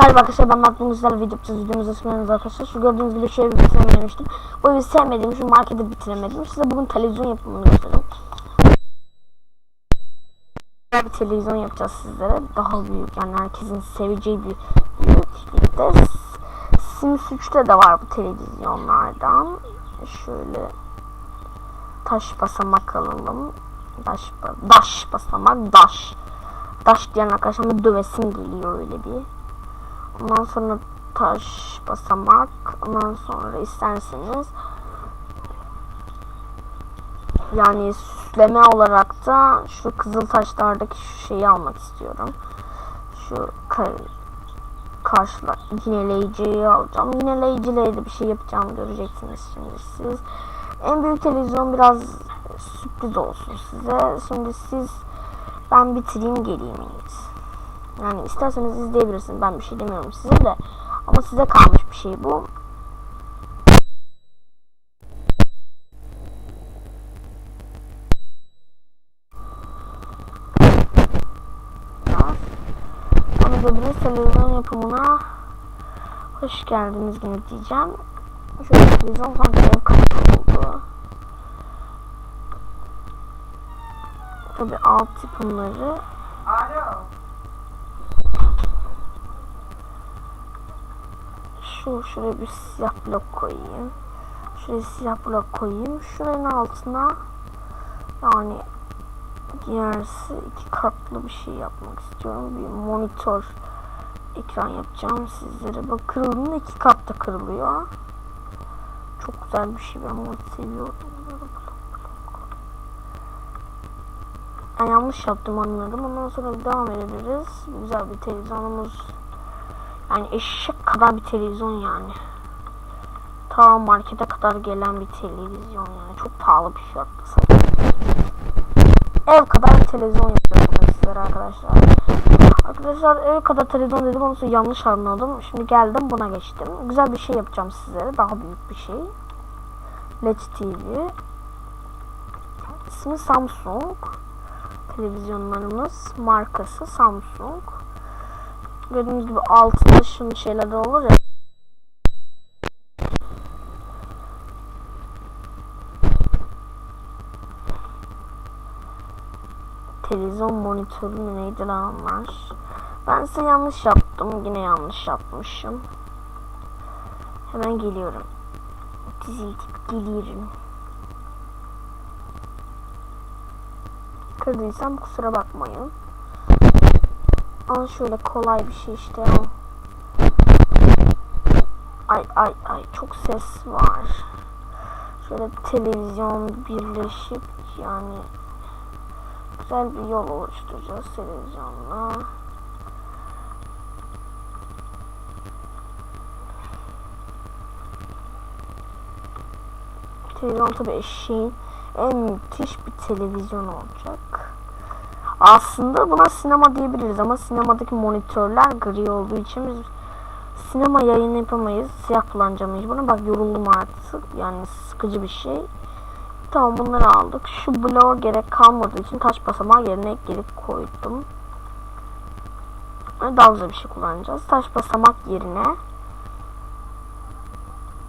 Merhaba arkadaşlar ben Makbul Güzel video yapacağız videomuza hoş arkadaşlar. Şu gördüğünüz gibi şöyle bir sevmemiştim. Bu evi sevmediğim şu markete bitiremedim. Size bugün televizyon yapımını göstereyim. Güzel bir televizyon yapacağız sizlere. Daha büyük yani herkesin seveceği bir büyüklükte. Sims 3'te de var bu televizyonlardan. Şöyle taş basamak alalım. Daş, ba- daş basamak, daş. Daş diyen arkadaşlarıma dövesim geliyor öyle bir. Ondan sonra taş basamak. Ondan sonra isterseniz yani süsleme olarak da şu kızıl taşlardaki şu şeyi almak istiyorum. Şu kar karşıla yineleyiciyi alacağım. Yineleyiciyle de bir şey yapacağım göreceksiniz şimdi siz. En büyük televizyon biraz sürpriz olsun size. Şimdi siz ben bitireyim geleyim en. Yani isterseniz izleyebilirsiniz. Ben bir şey demiyorum size de. Ama size kalmış bir şey bu. Anadolu'nun televizyon yapımına hoş geldiniz yine diyeceğim. Şöyle televizyon sanki ev kapalı oldu. Tabi alt yapımları Alo. Şu şuraya bir siyah blok koyayım. Şuraya siyah blok koyayım. Şuranın altına yani diğersi iki katlı bir şey yapmak istiyorum. Bir monitör ekran yapacağım sizlere. Bak kırıldığında iki katta kırılıyor. Çok güzel bir şey. Ben bunu seviyorum. Ben yanlış yaptım anladım. Ondan sonra devam edebiliriz. Güzel bir televizyonumuz yani eşek kadar bir televizyon yani. Ta markete kadar gelen bir televizyon yani. Çok pahalı bir fiyatta satılıyor. Ev kadar bir televizyon yapıyorum sizlere arkadaşlar. Arkadaşlar ev kadar televizyon dedim onu yanlış anladım. Şimdi geldim buna geçtim. Güzel bir şey yapacağım sizlere. Daha büyük bir şey. LED TV. İsmi Samsung. Televizyonlarımız markası Samsung. Gördüğünüz gibi altında şunun şeyler olur ya. Televizyon monitörü mü neydi lan onlar? Ben size yanlış yaptım. Yine yanlış yapmışım. Hemen geliyorum. Dizildik geliyorum. Kırdıysam kusura bakmayın. Al şöyle kolay bir şey işte. Ay ay ay çok ses var. Şöyle televizyon birleşip yani güzel bir yol oluşturacağız televizyonla. Televizyon tabi eşeğin en müthiş bir televizyon olacak. Aslında buna sinema diyebiliriz ama sinemadaki monitörler gri olduğu için biz sinema yayını yapamayız. Siyah kullanacağım mecburen. Bak yoruldum artık. Yani sıkıcı bir şey. Tamam bunları aldık. Şu bloğa gerek kalmadığı için taş basamağı yerine gelip koydum. Daha güzel bir şey kullanacağız. Taş basamak yerine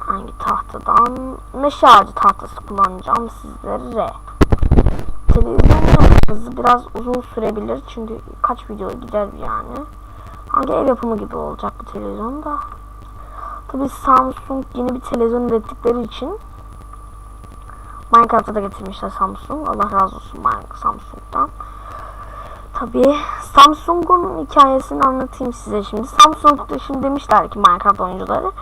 hangi tahtadan? Meşe ağacı tahtası kullanacağım sizlere. Televizyon hızı biraz uzun sürebilir çünkü kaç video gider yani. Hangi ev yapımı gibi olacak bu televizyon da. Tabi Samsung yeni bir televizyon ürettikleri için Minecraft'a da getirmişler Samsung. Allah razı olsun Samsung'dan. Tabi Samsung'un hikayesini anlatayım size şimdi. Samsung'da şimdi demişler ki Minecraft oyuncuları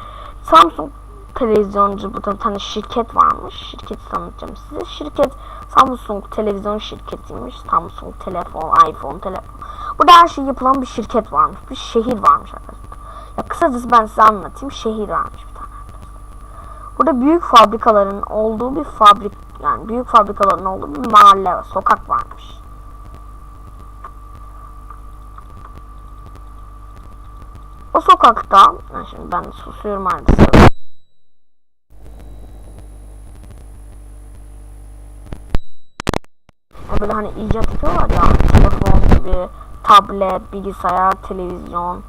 Samsung televizyoncu bu tane şirket varmış. Şirketi tanıtacağım size. Şirket Samsung televizyon şirketiymiş. Samsung telefon, iPhone, telefon. Burada her şey yapılan bir şirket varmış. Bir şehir varmış arkadaşlar. Ya kısacası ben size anlatayım. Şehir varmış bir tane. Burada büyük fabrikaların olduğu bir fabrik yani büyük fabrikaların olduğu bir mahalle, sokak varmış. O sokakta, şimdi ben susuyorum artık. Böyle hani icat ediyorlar ya telefon gibi, tablet, bilgisayar, televizyon.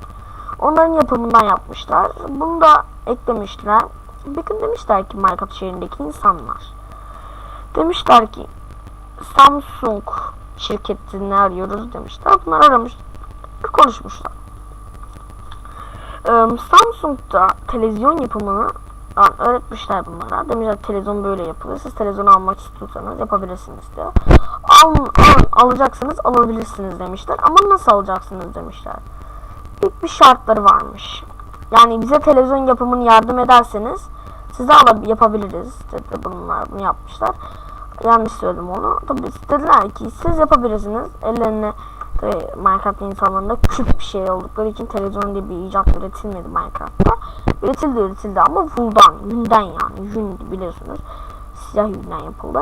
Onların yapımından yapmışlar. Bunu da eklemişler. Bir gün demişler ki Minecraft şehrindeki insanlar. Demişler ki Samsung şirketini arıyoruz demişler. Bunlar aramış, konuşmuşlar. Samsung'da televizyon yapımını yani öğretmişler bunlara. Demişler televizyon böyle yapılır. Siz televizyonu almak istiyorsanız yapabilirsiniz diyor. Al, al, alacaksınız alabilirsiniz demişler. Ama nasıl alacaksınız demişler. İlk bir şartları varmış. Yani bize televizyon yapımını yardım ederseniz size yapabiliriz dedi bunlar bunu yapmışlar. Yanlış söyledim onu. Tabii dediler ki siz yapabilirsiniz. Ellerine Minecraft insanlarında küçük bir şey oldukları için televizyon diye bir icat üretilmedi Minecraft'ta. Üretildi üretildi ama vuldan, yünden yani. Yün biliyorsunuz. Siyah yünden yapıldı.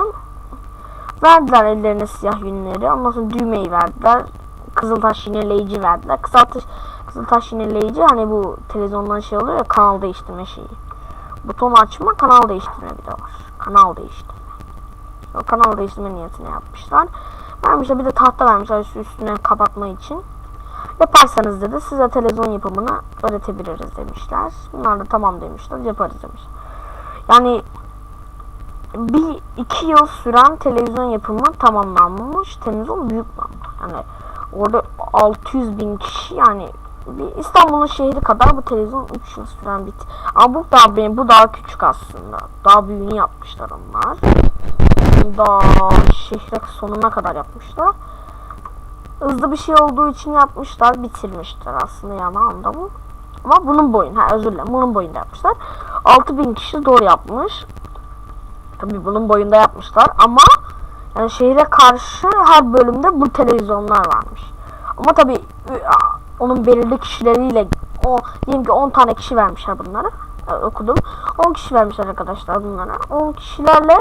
Verdiler ellerine siyah yünleri. Ondan sonra düğmeyi verdiler. Kızıltaş yineleyici verdiler. Kızıltaş, Kızıltaş yineleyici hani bu televizyondan şey oluyor ya kanal değiştirme şeyi. Buton açma kanal değiştirme bir de var. Kanal değiştirme. O kanal değiştirme niyetine yapmışlar. Vermişler bir de tahta vermişler üstü üstüne kapatma için. Yaparsanız dedi size televizyon yapımını öğretebiliriz demişler. Bunlar da tamam demişler yaparız demiş. Yani bir iki yıl süren televizyon yapımı tamamlanmış. Televizyon büyük lan. Yani orada 600 bin kişi yani bir İstanbul'un şehri kadar bu televizyon 3 yıl süren bir ama bu daha benim bu daha küçük aslında. Daha büyüğünü yapmışlar onlar. Daha şehre sonuna kadar yapmışlar. Hızlı bir şey olduğu için yapmışlar, bitirmişler aslında yanağında bu. Ama bunun boyun, ha özür dilerim, bunun boyunda yapmışlar. 6000 kişi doğru yapmış. Tabii bunun boyunda yapmışlar ama yani şehre karşı her bölümde bu televizyonlar varmış. Ama tabii onun belirli kişileriyle o diyelim ki 10 tane kişi vermişler bunlara. Evet, okudum. 10 kişi vermişler arkadaşlar bunlara. 10 kişilerle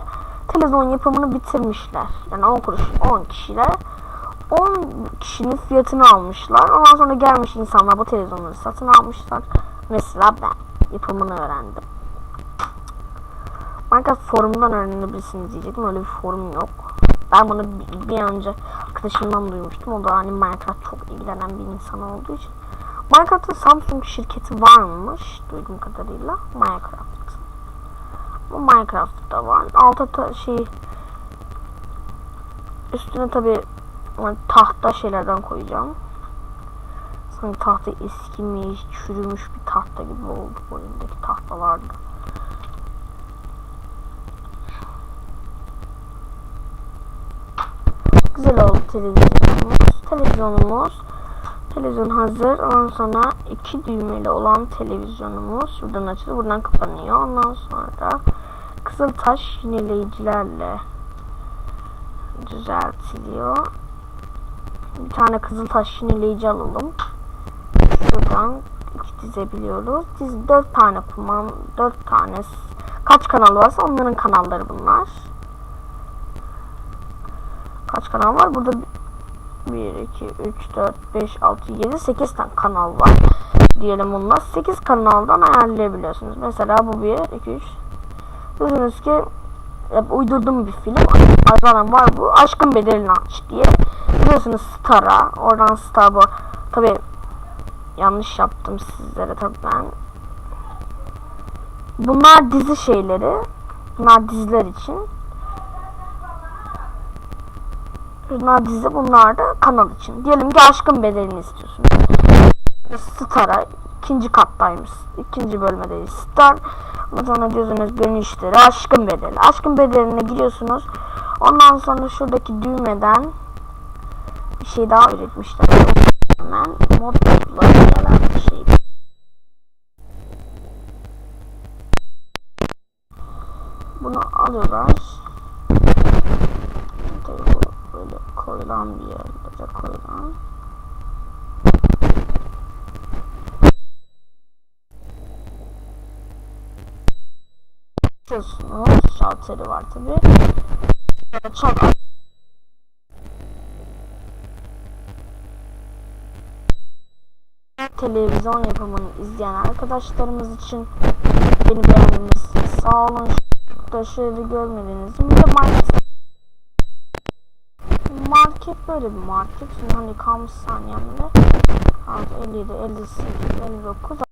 televizyon yapımını bitirmişler. Yani 10 kuruş 10 kişiler 10 kişinin fiyatını almışlar. Ondan sonra gelmiş insanlar bu televizyonları satın almışlar. Mesela ben yapımını öğrendim. Minecraft forumdan öğrenebilirsiniz diyecektim. Öyle bir forum yok. Ben bunu bir önce arkadaşımdan duymuştum. O da hani Minecraft çok ilgilenen bir insan olduğu için. Minecraft'ta Samsung şirketi varmış duyduğum kadarıyla. Minecraft. Bu Minecraft'ta var. Altta ta şey üstüne tabi tahta şeylerden koyacağım. Sanki tahta eskimiş, çürümüş bir tahta gibi oldu bu oyundaki tahtalarda. Güzel oldu televizyonumuz. Televizyonumuz. Televizyon hazır. Ondan sonra iki düğmeli olan televizyonumuz. Buradan açılıyor. Buradan kapanıyor. Ondan sonra kızıl taş yineleyicilerle düzeltiliyor. Bir tane kızıl taş yineleyici alalım. Şuradan dizebiliyoruz. Diz dört tane kuman, dört tane kaç kanal varsa onların kanalları bunlar kaç kanal var? Burada 1, 2, 3, 4, 5, 6, 7, 8 tane kanal var. Diyelim bunlar. 8 kanaldan ayarlayabiliyorsunuz. Mesela bu 1, 2, 3. Diyorsunuz ki hep uydurduğum bir film. Zaten var bu. Aşkın Bedelini Aç diye. Biliyorsunuz Star'a. Oradan Star bu. Tabi yanlış yaptım sizlere tabi ben. Bunlar dizi şeyleri. Bunlar diziler için. Bunlar dizi bunlar da kanal için. Diyelim ki aşkın bedelini istiyorsunuz. Star'a ikinci kattaymış. ikinci bölmedeyiz. Star ondan sonra diyorsunuz görünüşleri aşkın bedeli. Aşkın bedeline giriyorsunuz. Ondan sonra şuradaki düğmeden bir şey daha üretmişler. Hemen modla gelen bir şey. Bunu alıyorlar. Tabii bu böyle koyulan bir yerlere koyulan. Biliyorsunuz şalteri var tabi. Çok televizyon yapımını izleyen arkadaşlarımız için beni beğendiniz. Sağ olun. Şurada şöyle görmediğiniz gibi de market market böyle bir market. Şimdi hani kalmış saniyemde. 56, 57, 58, 59,